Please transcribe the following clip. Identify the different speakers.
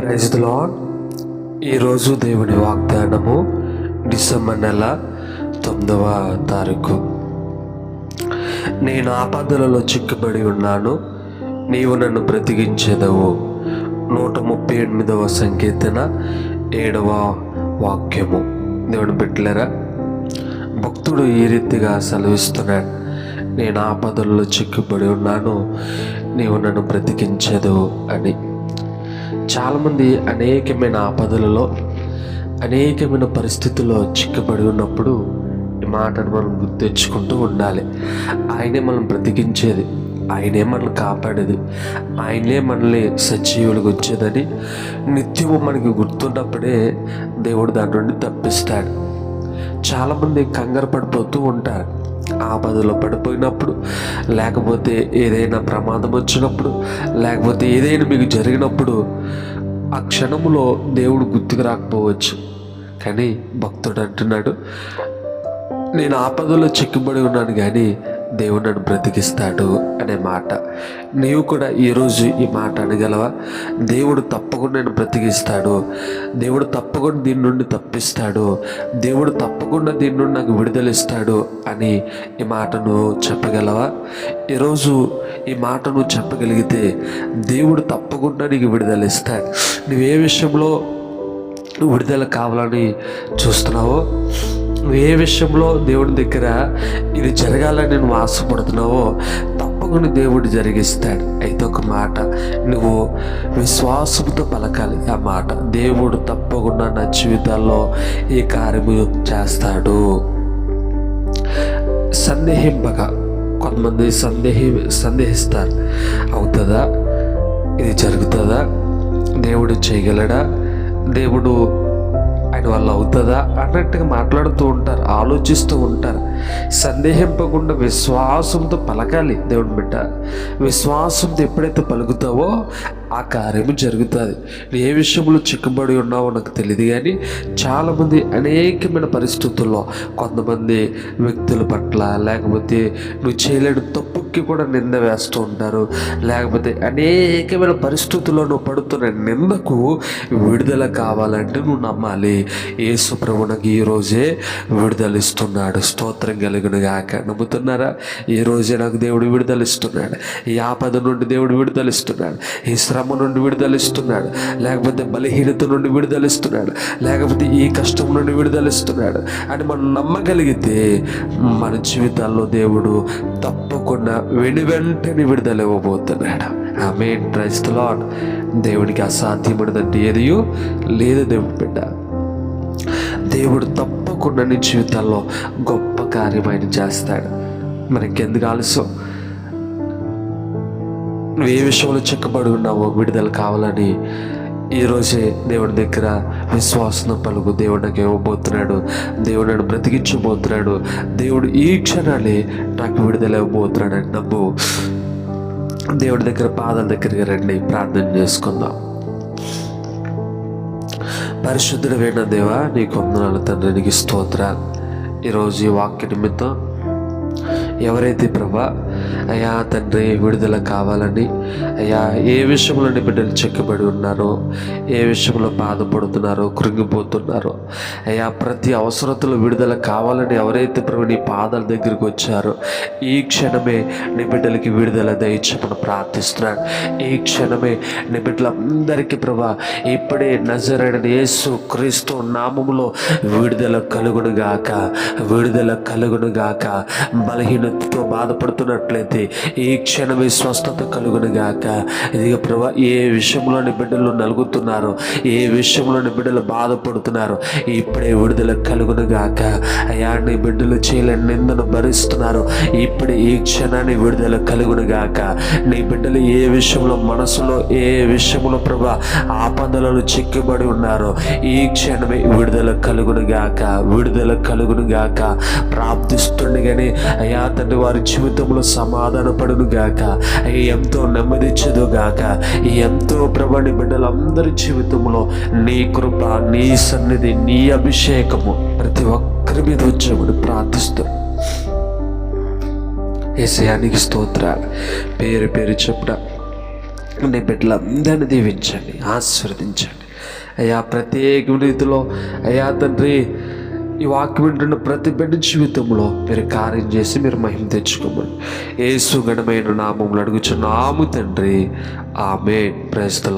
Speaker 1: Praise lord ఈరోజు దేవుని వాగ్దానము డిసెంబర్ నెల తొమ్మిదవ తారీఖు. నేను ఆపదలలో చిక్కుబడి ఉన్నాను. నీవు నన్ను బ్రతికించేదవు. నూట ముప్పై ఎనిమిదవ సంకీర్తన ఏడవ వాక్యము. దేవుని బిడ్డలరా భక్తుడు ఈ రీతిగా సెలవిస్తున్నాడు. నేను ఆపదల్లో చిక్కుబడి ఉన్నాను. నీవు నన్ను బ్రతికించదు అని. చాలామంది అనేకమైన ఆపదలలో అనేకమైన పరిస్థితుల్లో చిక్కబడి ఉన్నప్పుడు ఈ మాటను మనం గుర్తు తెచ్చుకుంటూ ఉండాలి. ఆయనే మనం బ్రతికించేది. ఆయనే మనల్ని కాపాడేది. ఆయనే మనల్ని సజీవులకు వచ్చేదని నిత్యము మనకి గుర్తున్నప్పుడే దేవుడు దాని నుండి తప్పిస్తాడు. చాలామంది కంగారు పడిపోతూ ఉంటారు. ఆపదలో పడిపోయినప్పుడు లేకపోతే ఏదైనా ప్రమాదం వచ్చినప్పుడు లేకపోతే ఏదైనా మీకు జరిగినప్పుడు ఆ క్షణంలో దేవుడు గుర్తుకు రాకపోవచ్చు. కానీ భక్తుడు అంటున్నాడు నేను ఆపదలో చిక్కుబడి ఉన్నాను కానీ దేవుడు నన్ను బ్రతికిస్తాడు అనే మాట. నీవు కూడా ఈరోజు ఈ మాట అనగలవా? దేవుడు తప్పకుండా నేను బ్రతికిస్తాడు. దేవుడు తప్పకుండా దీని నుండి తప్పిస్తాడు. దేవుడు తప్పకుండా దీని నుండి నాకు విడుదలిస్తాడు అని ఈ మాటను చెప్పగలవా? ఈరోజు ఈ మాటను చెప్పగలిగితే దేవుడు తప్పకుండా నీకు విడుదలిస్తాడు. నువ్వు ఏ విషయంలో విడుదల కావాలని చూస్తున్నావో నువ్వు ఏ విషయంలో దేవుడి దగ్గర ఇది జరగాలని నువ్వు ఆశపడుతున్నావో తప్పకుండా దేవుడు జరిగిస్తాడు. అయితే ఒక మాట నువ్వు విశ్వాసంతో పలకాలి. ఆ మాట దేవుడు తప్పకుండా నా జీవితాల్లో ఈ కార్యము చేస్తాడు. సందేహింపగా కొంతమంది సందేహి సందేహిస్తారు అవుతుందా? ఇది జరుగుతుందా? దేవుడు చేయగలడా? దేవుడు ఆయన వల్ల అవుతుందా అన్నట్టుగా మాట్లాడుతూ ఉంటారు ఆలోచిస్తూ ఉంటారు. సందేహింపకుండా విశ్వాసంతో పలకాలి దేవుని బిడ్డ. విశ్వాసంతో ఎప్పుడైతే పలుకుతావో ఆ కార్యము జరుగుతుంది. ఏ విషయంలో చిక్కుబడి ఉన్నావో నాకు తెలియదు కానీ చాలామంది అనేకమైన పరిస్థితుల్లో కొంతమంది వ్యక్తుల పట్ల లేకపోతే నువ్వు చేయలేని తప్పుకి కూడా నింద వేస్తూ ఉంటారు. లేకపోతే అనేకమైన పరిస్థితుల్లో నువ్వు పడుతున్న నిందకు విడుదల కావాలంటే నువ్వు నమ్మాలి. యేసు ప్రభు నాకు ఈ రోజే విడుదల ఇస్తున్నాడు స్తోత్రం కలిగిన గాక నమ్ముతున్నారా? ఈ రోజే నాకు దేవుడు విడుదల ఇస్తున్నాడు ఈ ఆపద నుండి దేవుడు విడుదల ఇస్తున్నాడు ఈ శ్రమ నుండి విడుదల ఇస్తున్నాడు లేకపోతే బలహీనత నుండి విడుదల ఇస్తున్నాడు లేకపోతే ఈ కష్టం నుండి విడుదల ఇస్తున్నాడు అని మనం నమ్మగలిగితే మన జీవితాల్లో దేవుడు తప్పకుండా వెను వెంటనే విడుదల ఇవ్వబోతున్నాడు ఆమె ట్రైస్ట్ లాడ్ దేవుడికి అసాధ్యమైనదంటే ఏదియో? లేదు దేవుడు బిడ్డ. దేవుడు తప్పకుండా నీ జీవితాల్లో గొప్ప కార్యం ఆయన చేస్తాడు. మనకెందుకు ఆలస్యం? నువ్వు ఏ విషయంలో చిక్కబడి ఉన్నావో విడుదల కావాలని ఈరోజే దేవుడి దగ్గర విశ్వాసం పలుకు దేవుడు నాకు ఇవ్వబోతున్నాడు. దేవుడు నన్ను బ్రతికించబోతున్నాడు. దేవుడు ఈ క్షణాలే నాకు విడుదల ఇవ్వబోతున్నాడు అని నమ్ము దేవుడి దగ్గర పాదాల దగ్గరికి రండి. ప్రార్థన చేసుకుందాం. పరిశుద్ధుడు వేణ దేవా నీ వందనాలు తండ్రి నీకు స్తోత్రాలు. ఈరోజు ఈ వాక్య నిమిత్తం ఎవరైతే ప్రభా అయ్యా తండ్రి విడుదల కావాలని. అయ్యా ఏ విషయంలో బిడ్డలు చెక్కబడి ఉన్నారో ఏ విషయంలో బాధపడుతున్నారో కృంగిపోతున్నారో. అయ్యా ప్రతి అవసరతలో విడుదల కావాలని ఎవరైతే ప్రభు నీ పాదాల దగ్గరికి వచ్చారో ఈ క్షణమే నీ బిడ్డలకి విడుదల దయచమని ప్రార్థిస్తున్నాను. ఈ క్షణమే నీ బిడ్డలందరికీ ప్రభా ఇప్పుడే నజరైన యేసు క్రీస్తు నామములో విడుదల కలుగునుగాక విడుదల కలుగునుగాక బలహీనతతో బాధపడుతున్నట్లయితే ఈ క్షణమే స్వస్థత కలుగునుగాక ఇదిగో ప్రభా ఏ విషయంలోని బిడ్డలు నలుగుతున్నారు ఏ విషయంలోని బిడ్డలు బాధపడుతున్నారు ఇప్పుడే విడుదల కలుగునుగాక అయా నీ బిడ్డలు చేయలేని నిందను భరిస్తున్నారు ఇప్పుడే ఈ క్షణాన్ని విడుదల కలుగునుగాక నీ బిడ్డలు ఏ విషయంలో మనసులో ఏ విషయంలో ప్రభా ఆపదలను చిక్కుబడి ఉన్నారో ఈ క్షణమే విడుదల కలుగునుగాక విడుదల కలుగునుగాక ప్రార్థిస్తుండగానే అయా తండ్రి వారి జీవితంలో సమ పడును గాక. ఎంతో నెమ్మదిచ్చదుగాక ఎంతో ప్రభని బిడ్డలందరి జీవితంలో నీ కృప నీ సన్నిధి నీ అభిషేకము ప్రతి ఒక్కరి మీద వచ్చామని ప్రార్థిస్తూ ఏసయానికి స్తోత్రాలు. పేరు పేరు చెప్పుట నీ బిడ్డలందరినీ దీవించండి ఆశీర్వదించండి. అయ్యా ప్రత్యేక రీతిలో అయ్యా తండ్రి ఈ వాక్యం వింటున్న ప్రతి బిడ్డ జీవితంలో మీరు కార్యం చేసి మీరు మహిమ తెచ్చుకోమని. ఏ సుగణమైన నామములు అడుగుచున్నాము తండ్రి. ఆమె ప్రజల